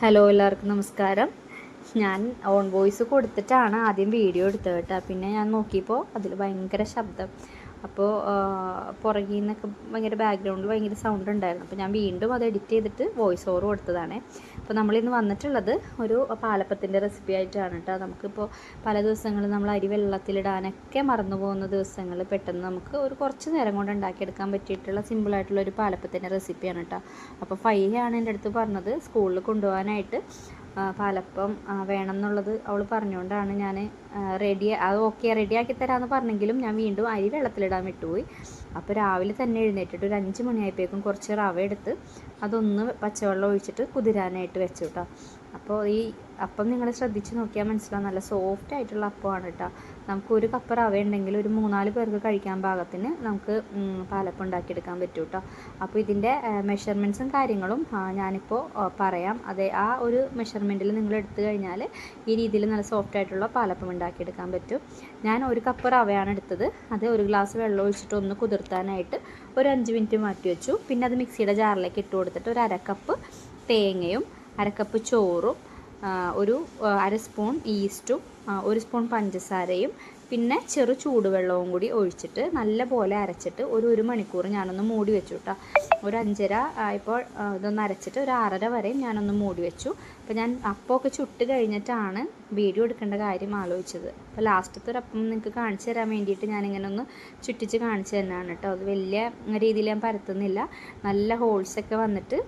Hello എല്ലാവർക്കും നമസ്കാരം. ഞാൻ ഓൺ വോയിസ് കൊടുത്തിട്ടാണ് ആദ്യം വീഡിയോ എടുത്തത് കേട്ടോ. പിന്നെ ഞാൻ നോക്കിയപ്പോൾ അതിൽ ഭയങ്കര ശബ്ദം. അപ്പോൾ പുറകിൽ നിന്നൊക്കെ ഭയങ്കര ബാക്ക്ഗ്രൗണ്ടിൽ ഭയങ്കര സൗണ്ട് ഉണ്ടായിരുന്നു. അപ്പോൾ ഞാൻ വീണ്ടും അത് എഡിറ്റ് ചെയ്തിട്ട് വോയിസ് ഓവർ കൊടുത്തതാണ്. അപ്പോൾ നമ്മളിന്ന് വന്നിട്ടുള്ളത് ഒരു പാലപ്പത്തിന്റെ റെസിപ്പി ആയിട്ടാണ് കേട്ടോ നമുക്കിപ്പോൾ പല ദിവസങ്ങളിൽ നമ്മൾ അരി വെള്ളത്തിലിടാനൊക്കെ മറന്നു പോകുന്ന ദിവസങ്ങൾ പെട്ടെന്ന് നമുക്ക് ഒരു കുറച്ച് നേരം കൊണ്ട് ഉണ്ടാക്കിയെടുക്കാൻ പറ്റിയിട്ടുള്ള സിമ്പിളായിട്ടുള്ള ഒരു പാലപ്പത്തിന്റെ റെസിപ്പിയാണ് കേട്ടോ അപ്പോൾ ഫൈ ആണ് എന്റെ അടുത്ത് പറഞ്ഞത്. സ്കൂളിൽ കൊണ്ടുപോകാനായിട്ട് പാലപ്പം ആ, വേണം എന്നുള്ളത് അവൾ പറഞ്ഞുകൊണ്ടാണ് ഞാൻ റെഡി അത് ഓക്കെ റെഡിയാക്കി തരാമെന്ന് പറഞ്ഞെങ്കിലും ഞാൻ വീണ്ടും അരി വെള്ളത്തിലിടാൻ വിട്ടുപോയി. അപ്പോൾ രാവിലെ തന്നെ എഴുന്നേറ്റിട്ട് ഒരു അഞ്ച് മണിയായപ്പോഴേക്കും കുറച്ച് റവ എടുത്ത് അതൊന്ന് പച്ചവെള്ളം ഒഴിച്ചിട്ട് കുതിരാനായിട്ട് വെച്ചു കേട്ടോ. അപ്പോൾ ഈ അപ്പം നിങ്ങൾ ശ്രദ്ധിച്ച് നോക്കിയാൽ മനസ്സിലാവും. നല്ല സോഫ്റ്റ് ആയിട്ടുള്ള അപ്പമാണ് കേട്ടോ നമുക്ക് ഒരു കപ്പ് റവ ഉണ്ടെങ്കിൽ ഒരു മൂന്നാൽ പേർക്ക് കഴിക്കാൻ പാകത്തിന് നമുക്ക് പാലപ്പം ഉണ്ടാക്കിയെടുക്കാൻ പറ്റും കേട്ടോ അപ്പോൾ ഇതിന്റെ മെഷർമെന്റ്സും കാര്യങ്ങളും ഞാനിപ്പോൾ പറയാം. അതെ ആ ഒരു മെഷർമെന്റിൽ നിങ്ങൾ എടുത്തു കഴിഞ്ഞാൽ ഈ രീതിയിൽ നല്ല സോഫ്റ്റ് ആയിട്ടുള്ള പാലപ്പം ഉണ്ടാക്കിയെടുക്കാൻ പറ്റും. ഞാൻ ഒരു കപ്പ് റവയാണ് എടുത്തത്. അത് ഒരു ഗ്ലാസ് വെള്ളം ഒഴിച്ചിട്ട് ഒന്ന് കുതിർത്താനായിട്ട് ഒരു അഞ്ച് മിനിറ്റ് മാറ്റി വെച്ചു. പിന്നെ അത് മിക്സിയുടെ ജാറിലേക്ക് ഇട്ട് കൊടുത്തിട്ട് ഒരു അര കപ്പ് തേങ്ങയും അര കപ്പ് ചോറും ഒരു അര സ്പൂൺ ഈസ്റ്റും ഒരു സ്പൂൺ പഞ്ചസാരയും പിന്നെ ചെറു ചൂടുവെള്ളവും കൂടി ഒഴിച്ചിട്ട് നല്ല പോലെ അരച്ചിട്ട് ഒരു ഒരു മണിക്കൂർ ഞാനൊന്ന് മൂടി വെച്ചു കേട്ടോ ഒരു അഞ്ചര ഇപ്പോൾ ഇതൊന്ന് അരച്ചിട്ട് ഒരു ആറര വരെയും ഞാനൊന്ന് മൂടി വെച്ചു. അപ്പോൾ ഞാൻ അപ്പമൊക്കെ ചുട്ട് കഴിഞ്ഞിട്ടാണ് വീഡിയോ എടുക്കേണ്ട കാര്യം ആലോചിച്ചത്. അപ്പോൾ ലാസ്റ്റത്തെ ഒരു അപ്പം നിങ്ങൾക്ക് കാണിച്ചു തരാൻ വേണ്ടിയിട്ട് ഞാനിങ്ങനെ ഒന്ന് ചുറ്റിച്ച് കാണിച്ചു തന്നെയാണ് കേട്ടോ അത് വലിയ രീതിയിൽ ഞാൻ പരത്തുന്നില്ല. നല്ല ഹോൾസൊക്കെ വന്നിട്ട്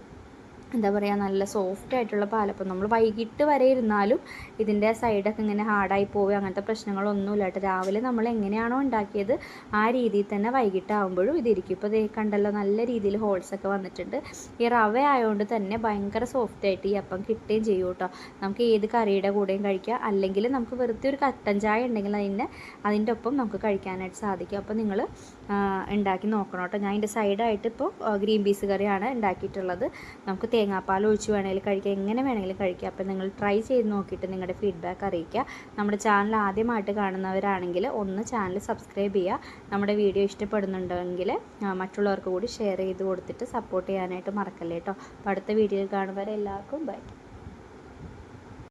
എന്താ പറയുക നല്ല സോഫ്റ്റ് ആയിട്ടുള്ള പാലപ്പം നമ്മൾ വൈകിട്ട് വരെ ഇരുന്നാലും ഇതിന്റെ സൈഡൊക്കെ ഇങ്ങനെ ഹാർഡായി പോവുക അങ്ങനത്തെ പ്രശ്നങ്ങളൊന്നുമില്ല കേട്ടോ. രാവിലെ നമ്മൾ എങ്ങനെയാണോ ഉണ്ടാക്കിയത് ആ രീതിയിൽ തന്നെ വൈകിട്ടാകുമ്പോഴും ഇതിരിക്കും. ഇപ്പോൾ ദേ കണ്ടല്ലോ നല്ല രീതിയിൽ ഹോൾസ് ഒക്കെ വന്നിട്ടുണ്ട്. ഈ റവ ആയതുകൊണ്ട് തന്നെ ഭയങ്കര സോഫ്റ്റ് ആയിട്ട് ഈ അപ്പം കിട്ടുകയും ചെയ്യും കേട്ടോ. നമുക്ക് ഏത് കറിയുടെ കൂടെയും കഴിക്കാം. അല്ലെങ്കിൽ നമുക്ക് വെറുതെ ഒരു കട്ടൻ ചായ ഉണ്ടെങ്കിൽ അതിന്റെ അതിന്റെ ഒപ്പം നമുക്ക് കഴിക്കാനായിട്ട് സാധിക്കും. അപ്പോൾ നിങ്ങൾ ഉണ്ടാക്കി നോക്കണം കേട്ടോ. ഞാൻ അതിന്റെ സൈഡായിട്ട് ഇപ്പോൾ ഗ്രീൻ പീസ് കറിയാണ് ഉണ്ടാക്കിയിട്ടുള്ളത്. നമുക്ക് തേങ്ങാപ്പാൽ ഒഴിച്ച് വേണമെങ്കിൽ കഴിക്കാം. എങ്ങനെ വേണമെങ്കിലും കഴിക്കാം. അപ്പോൾ നിങ്ങൾ ട്രൈ ചെയ്ത് നോക്കിയിട്ട് നിങ്ങളുടെ ഫീഡ്ബാക്ക് അറിയിക്കുക. നമ്മുടെ ചാനൽ ആദ്യമായിട്ട് കാണുന്നവരാണെങ്കിൽ ഒന്ന് ചാനൽ സബ്സ്ക്രൈബ് ചെയ്യുക. നമ്മുടെ വീഡിയോ ഇഷ്ടപ്പെടുന്നുണ്ടെങ്കിൽ മറ്റുള്ളവർക്ക് കൂടി ഷെയർ ചെയ്ത് കൊടുത്തിട്ട് സപ്പോർട്ട് ചെയ്യാനായിട്ട് മറക്കല്ലേ കേട്ടോ അപ്പോൾ അടുത്ത വീഡിയോയിൽ കാണുന്നവരെ എല്ലാവർക്കും ബൈ